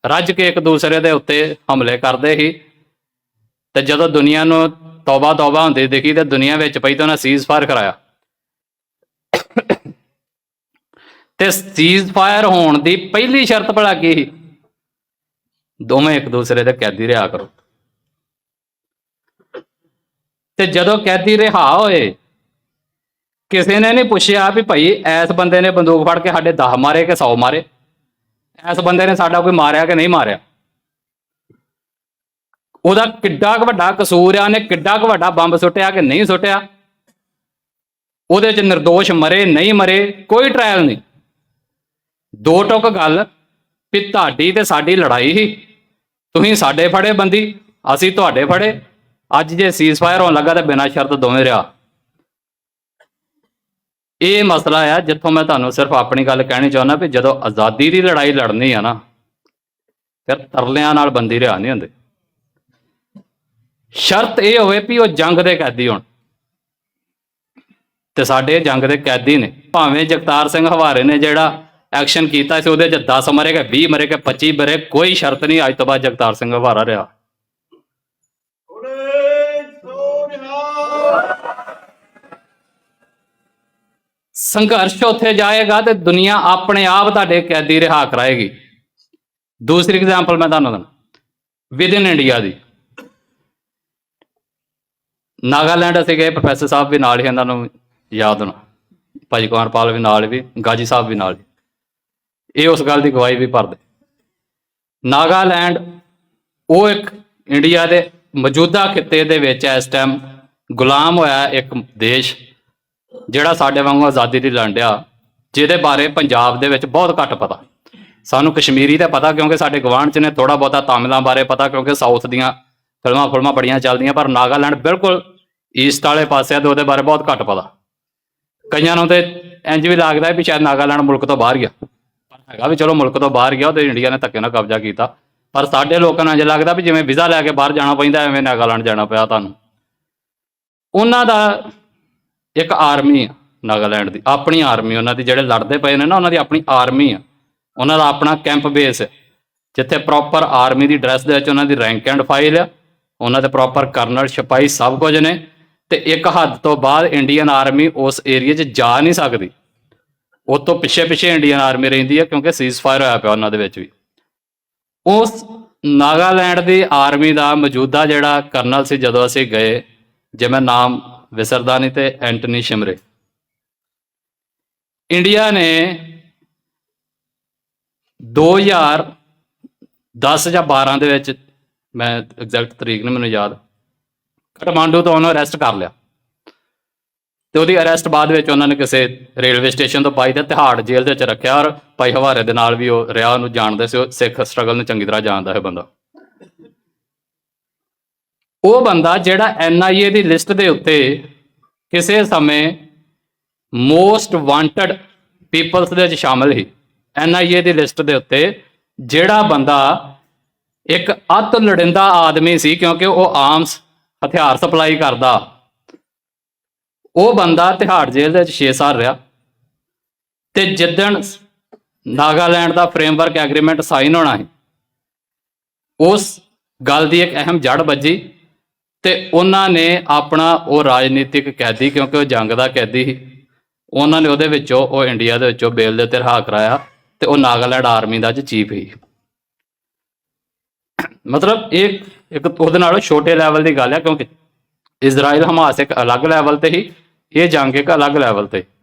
[SPEAKER 2] ਰੱਜ ਕੇ ਇੱਕ ਦੂਸਰੇ ਦੇ ਉੱਤੇ ਹਮਲੇ ਕਰਦੇ ਸੀ। ਤੇ ਜਦੋਂ ਦੁਨੀਆ ਨੂੰ ਤੌਬਾ ਤੌਬਾ ਹੁੰਦੀ ਦੇਖੀ ਤੇ ਦੁਨੀਆ ਵਿੱਚ ਪਈ ਤਾਂ ਉਹਨਾਂ ਸੀਜ਼ ਫਾਇਰ ਕਰਾਇਆ। ਤੇ ਸੀਜ਼ ਫਾਇਰ ਹੋਣ ਦੀ ਪਹਿਲੀ ਸ਼ਰਤ ਭਲਾ ਕੀ ਸੀ? ਦੋਵੇਂ ਇੱਕ ਦੂਸਰੇ ਦੇ ਕੈਦੀ ਰਿਹਾ ਕਰੋ। ਤੇ ਜਦੋਂ ਕੈਦੀ ਰਿਹਾ ਹੋਏ ਕਿਸੇ ਨੇ ਨਹੀਂ ਪੁੱਛਿਆ ਵੀ ਭਾਈ ਐਸ ਬੰਦੇ ਨੇ ਬੰਦੂਕ ਫੜ ਕੇ ਸਾਡੇ 10 ਮਾਰੇ ਕਿ 100 ਮਾਰੇ? ਐਸ ਬੰਦੇ ਨੇ ਸਾਡਾ ਕੋਈ ਮਾਰਿਆ ਕਿ ਨਹੀਂ ਮਾਰਿਆ? ਉਹਦਾ ਕਿੱਡਾ ਕੁ ਵੱਡਾ ਕਸੂਰ ਆ, ਉਹਨੇ ਕਿੱਡਾ ਕੁ ਵੱਡਾ ਬੰਬ ਸੁੱਟਿਆ ਕਿ ਨਹੀਂ ਸੁੱਟਿਆ? ਉਹਦੇ ਚ નિર્ਦੋਸ਼ ਮਰੇ, ਨਹੀਂ ਮਰੇ, ਕੋਈ ਟ੍ਰਾਇਲ ਨਹੀਂ। ਦੋ ਟੁਕ ਗੱਲ ਵੀ ਤੁਹਾਡੀ ਤੇ ਸਾਡੀ ਲੜਾਈ ਹੀ। ਤੁਸੀਂ ਸਾਡੇ ਫੜੇ ਬੰਦੀ, ਅਸੀਂ ਤੁਹਾਡੇ ਫੜੇ। ਅੱਜ ਜੇ ਸੀਜ਼ਫਾਇਰ ਹੋਣ ਲੱਗਾ ਤਾਂ ਬਿਨਾਂ ਸ਼ਰਤ ਦੋਵੇਂ ਰਿਹਾ ਇਹ ਮਸਲਾ ਆ ਜਿੱਥੋਂ ਮੈਂ ਤੁਹਾਨੂੰ ਸਿਰਫ ਆਪਣੀ ਗੱਲ ਕਹਿਣੀ ਚਾਹੁੰਦਾ ਵੀ ਜਦੋਂ ਆਜ਼ਾਦੀ ਦੀ ਲੜਾਈ ਲੜਨੀ ਆ ਨਾ, ਫਿਰ ਤਰਲਿਆਂ ਨਾਲ ਬੰਦੀ ਰਿਹਾ ਨਹੀਂ ਹੁੰਦੇ। ਸ਼ਰਤ ਇਹ ਹੋਵੇ ਵੀ ਉਹ ਜੰਗ ਦੇ ਕੈਦੀ ਹੋਣ। ਤੇ ਸਾਡੇ ਜੰਗ ਦੇ ਕੈਦੀ ਨੇ, ਭਾਵੇਂ ਜਗਤਾਰ ਸਿੰਘ ਹਵਾਰੇ ਨੇ ਜਿਹੜਾ ਐਕਸ਼ਨ ਕੀਤਾ ਸੀ, ਉਹਦੇ ਚ 10 ਮਰੇ ਕਿ 20 ਮਰੇ ਕਿ 25 ਮਰੇ ਕੋਈ ਸ਼ਰਤ ਨਹੀਂ, ਅੱਜ ਤੋਂ ਬਾਅਦ ਜਗਤਾਰ ਸਿੰਘ ਹਵਾਰਾ ਰਿਹਾ। ਸੰਘਰਸ਼ ਉੱਥੇ ਜਾਏਗਾ ਤੇ ਦੁਨੀਆ ਆਪਣੇ ਆਪ ਤੁਹਾਡੇ ਕੈਦੀ ਰਿਹਾ ਕਰਾਏਗੀ। ਦੂਸਰੀ ਐਗਜ਼ਾਮਪਲ ਮੈਂ ਤੁਹਾਨੂੰ ਦਿੰਦਾ। ਵਿਦ ਇਨ ਇੰਡੀਆ ਦੀ। ਨਾਗਾਲੈਂਡ ਅਸੀਂ ਗਏ ਪ੍ਰੋਫੈਸਰ ਸਾਹਿਬ ਵੀ ਨਾਲ ਹੀ ਇਹਨਾਂ ਨੂੰ ਯਾਦ ਹੋਣਾ। ਭਾਈ ਕੁਮਾਰਪਾਲ ਵੀ ਨਾਲ ਵੀ, ਗਾਜੀ ਸਾਹਿਬ ਵੀ ਨਾਲ ਹੀ। ਇਹ ਉਸ ਗੱਲ ਦੀ ਗਵਾਹੀ ਵੀ ਭਰਦੇ। ਨਾਗਾਲੈਂਡ ਉਹ ਇੱਕ ਇੰਡੀਆ ਦੇ ਮੌਜੂਦਾ ਖਿੱਤੇ ਦੇ ਵਿੱਚ ਇਸ ਟਾਈਮ ਗੁਲਾਮ ਹੋਇਆ ਇੱਕ ਦੇਸ਼। ਜਿਹੜਾ ਸਾਡੇ ਵਾਂਗੂ ਆਜ਼ਾਦੀ ਦੀ ਲੜਿਆ ਜਿਹਦੇ ਬਾਰੇ ਪੰਜਾਬ ਦੇ ਵਿੱਚ ਬਹੁਤ ਘੱਟ ਪਤਾ। ਸਾਨੂੰ ਕਸ਼ਮੀਰੀ ਦਾ ਪਤਾ ਕਿਉਂਕਿ ਸਾਡੇ ਗਵਾਂਢ ਚ ਨੇ ਥੋੜਾ ਬਹੁਤਾ ਤਾਮਿਲਾਂ ਬਾਰੇ ਪਤਾ ਕਿਉਂਕਿ ਸਾਊਥ ਦੀਆਂ ਫਿਲਮਾਂ ਫਿਲਮਾਂ ਬੜੀਆਂ ਚੱਲਦੀਆਂ, ਪਰ ਨਾਗਾਲੈਂਡ ਬਿਲਕੁਲ ਈਸਟ ਵਾਲੇ ਪਾਸੇ ਆ ਤੇ ਉਹਦੇ ਬਾਰੇ ਬਹੁਤ ਘੱਟ ਪਤਾ। ਕਈਆਂ ਨੂੰ ਤੇ ਇੰਜ ਵੀ ਲੱਗਦਾ ਵੀ ਸ਼ਾਇਦ ਨਾਗਾਲੈਂਡ ਮੁਲਕ ਤੋਂ ਬਾਹਰ ਗਿਆ। ਪਰ ਹੈਗਾ ਵੀ ਚਲੋ ਮੁਲਕ ਤੋਂ ਬਾਹਰ ਗਿਆ, ਉਹ ਤੇ ਇੰਡੀਆ ਨੇ ਧੱਕੇ ਨਾਲ ਕਬਜ਼ਾ ਕੀਤਾ। ਪਰ ਸਾਡੇ ਲੋਕਾਂ ਨੂੰ ਇੰਜ ਲੱਗਦਾ ਵੀ ਜਿਵੇਂ ਵੀਜ਼ਾ ਲੈ ਕੇ ਬਾਹਰ ਜਾਣਾ ਪੈਂਦਾ, ਐਵੇਂ ਨਾਗਾਲੈਂਡ ਜਾਣਾ ਪਿਆ ਤੁਹਾਨੂੰ। ਉਹਨਾਂ ਦਾ ਇੱਕ ਆਰਮੀ ਆ ਨਾਗਾਲੈਂਡ ਦੀ, ਆਪਣੀ ਆਰਮੀ ਉਹਨਾਂ ਦੀ ਜਿਹੜੇ ਲੜਦੇ ਪਏ ਨੇ ਨਾ, ਉਹਨਾਂ ਦੀ ਆਪਣੀ ਆਰਮੀ ਆ। ਉਹਨਾਂ ਦਾ ਆਪਣਾ ਕੈਂਪ ਬੇਸ ਹੈ ਜਿੱਥੇ ਪ੍ਰੋਪਰ ਆਰਮੀ ਦੀ ਡਰੈਸ ਦੇ ਵਿੱਚ ਉਹਨਾਂ ਦੀ ਰੈਂਕ ਐਂਡ ਫਾਈਲ ਆ। ਉਹਨਾਂ ਦੇ ਪ੍ਰੋਪਰ ਕਰਨਲ, ਸਿਪਾਹੀ ਸਭ ਕੁਝ ਨੇ। ਤੇ ਇੱਕ ਹੱਦ ਤੋਂ ਬਾਅਦ ਇੰਡੀਅਨ ਆਰਮੀ ਉਸ ਏਰੀਆ 'ਚ ਜਾ ਨਹੀਂ ਸਕਦੀ। ਉਹ ਤੋਂ ਪਿੱਛੇ ਪਿੱਛੇ ਇੰਡੀਅਨ ਆਰਮੀ ਰਹਿੰਦੀ ਹੈ ਕਿਉਂਕਿ ਸੀਜ਼ਫਾਇਰ ਹੋਇਆ ਪਿਆ ਉਹਨਾਂ ਦੇ ਵਿੱਚ ਵੀ। ਉਸ ਨਾਗਾਲੈਂਡ ਦੀ ਆਰਮੀ ਦਾ ਮੌਜੂਦਾ ਜਿਹੜਾ ਕਰਨਲ ਸੀ, ਜਦੋਂ ਅਸੀਂ ਗਏ ਜਿਵੇਂ ਨਾਮ ਵਿਸਰਦਾ ਨਹੀਂ ਤੇ ਐਂਟਨੀ ਸ਼ਿਮਰੇ। ਇੰਡੀਆ ਨੇ 2010 ਜਾਂ 12 ਦੇ ਵਿੱਚ, ਮੈਂ ਐਗਜ਼ੈਕਟ ਤਰੀਕ ਨਹੀਂ ਮੈਨੂੰ ਯਾਦ ਕਟਮਾਂਡੂ ਤੋਂ ਉਹਨੂੰ ਅਰੈਸਟ ਕਰ ਲਿਆ। ਤੇ ਉਹਦੀ ਅਰੈਸਟ ਬਾਅਦ ਵਿੱਚ ਉਹਨਾਂ ਨੇ ਕਿਸੇ ਰੇਲਵੇ ਸਟੇਸ਼ਨ ਤੋਂ ਪਾਈ ਤੇ ਤਿਹਾੜ ਜੇਲ੍ਹ ਦੇ ਵਿੱਚ ਰੱਖਿਆ ਔਰ ਭਾਈ ਹਵਾਰੇ ਦੇ ਨਾਲ ਵੀ ਉਹ ਰਿਹਾ, ਉਹਨੂੰ ਜਾਣਦੇ ਸੀ, ਉਹ ਸਿੱਖ ਸਟਰਗਲ ਨੂੰ ਚੰਗੀ ਤਰ੍ਹਾਂ ਜਾਣਦਾ ਹੈ ਬੰਦਾ। ਉਹ ਬੰਦਾ ਜਿਹੜਾ ਐਨਆਈਏ ਦੀ ਲਿਸਟ ਦੇ ਉੱਤੇ ਕਿਸੇ ਸਮੇਂ ਮੋਸਟ ਵਾਂਟਡ ਪੀਪਲਸ ਦੇ ਵਿੱਚ ਸ਼ਾਮਲ ਸੀ। ਐਨਆਈਏ ਦੀ ਲਿਸਟ ਦੇ ਉੱਤੇ ਜਿਹੜਾ ਬੰਦਾ ਇੱਕ ਅਤ ਲੜਿੰਦਾ ਆਦਮੀ ਸੀ ਕਿਉਂਕਿ ਉਹ ਆਰਮਸ ਹਥਿਆਰ ਸਪਲਾਈ ਕਰਦਾ। ਉਹ ਬੰਦਾ ਤਿਹਾੜ ਜੇਲ੍ਹ ਦੇ ਵਿੱਚ 6 ਸਾਲ ਰਿਹਾ ਤੇ ਜਿੱਦਣ ਨਾਗਾਲੈਂਡ ਦਾ ਫਰੇਮਵਰਕ ਐਗਰੀਮੈਂਟ ਸਾਈਨ ਹੋਣਾ ਹੈ ਉਸ ਗੱਲ ਦੀ ਇੱਕ ਅਹਿਮ ਜੜ ਵੱਜੀ। ਤੇ ਉਹਨਾਂ ਨੇ ਆਪਣਾ ਉਹ ਰਾਜਨੀਤਿਕ ਕੈਦੀ, ਕਿਉਂਕਿ ਉਹ ਜੰਗ ਦਾ ਕੈਦੀ ਸੀ, ਉਹਨਾਂ ਨੇ ਉਹਦੇ ਵਿੱਚੋਂ, ਉਹ ਇੰਡੀਆ ਦੇ ਵਿੱਚੋਂ ਬੇਲ ਦੇ ਉੱਤੇ ਰਿਹਾ ਕਰਾਇਆ ਤੇ ਉਹ ਨਾਗਾਲੈਂਡ ਆਰਮੀ ਦਾ ਚ ਚੀਫ ਸੀ। ਮਤਲਬ ਇਹ ਇੱਕ ਉਹਦੇ ਨਾਲੋਂ ਛੋਟੇ ਲੈਵਲ ਦੀ ਗੱਲ ਹੈ ਕਿਉਂਕਿ ਇਜ਼ਰਾਈਲ ਹਮਾਸ ਇੱਕ ਅਲੱਗ ਲੈਵਲ ਤੇ ਹੀ ਇਹ ਜੰਗ ਇੱਕ ਅਲੱਗ ਲੈਵਲ ਤੇ